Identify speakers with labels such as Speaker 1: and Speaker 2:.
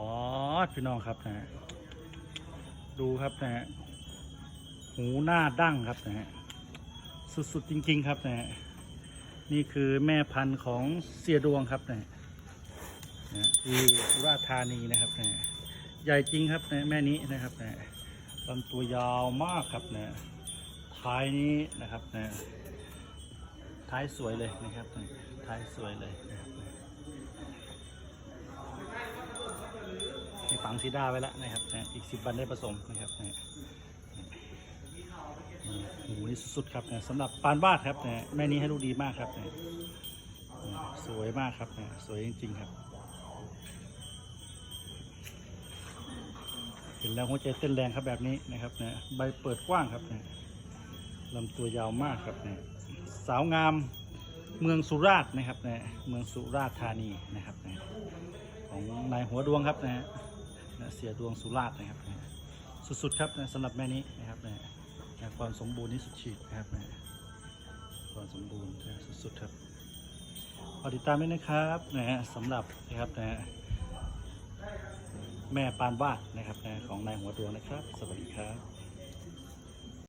Speaker 1: ปอดพี่น้องครับนะฮะดูครับนะฮะหูหน้าดั้งครับนะฮะสุดๆจริง ๆ ครับนะฮะนี่คือแม่พันธุ์ของเสียดวงครับนะฮะนะที่สุราษฎร์ธานีนะครับนะฮะใหญ่จริงครับนะแม่นี้นะครับนะลำตัวยาวมากครับนะท้ายนี้นะครับนะท้ายสวยเลยนะครับนะท้ายสวยเลยนะครับนะ มี ฝังซีด้าไว้แล้วนะครับนะอีกสิบวันได้ผสมนะครับนะนี่โอ้โหนี่สุดๆครับนะสำหรับปานวาดครับนะแม่นี้ให้ลูกดีมากครับนะสวยมากครับนะสวยจริงๆครับเห็นแล้วหัวใจเต้นแรงครับแบบนี้นะครับนะใบเปิดกว้างครับนะลำตัวยาวมากครับนะสาวงามเมืองสุราษฎร์นะครับนะเมืองสุราษฎร์ธานีนะครับนะของนายหัวดวงครับนะฮะ นะเสียดวงสุราษฎร์นะครับนะสุดๆครับนะสำหรับแม่นี้นะครับนะความสมบูรณ์นี่สุดฉีดนะครับนะความสมบูรณ์นะสุดๆครับขอติดตามด้วยนะครับนะฮะสำหรับนะครับนะฮะแม่ปานวาดนะครับนะของนายหัวดวงนะครับ สวัสดีครับ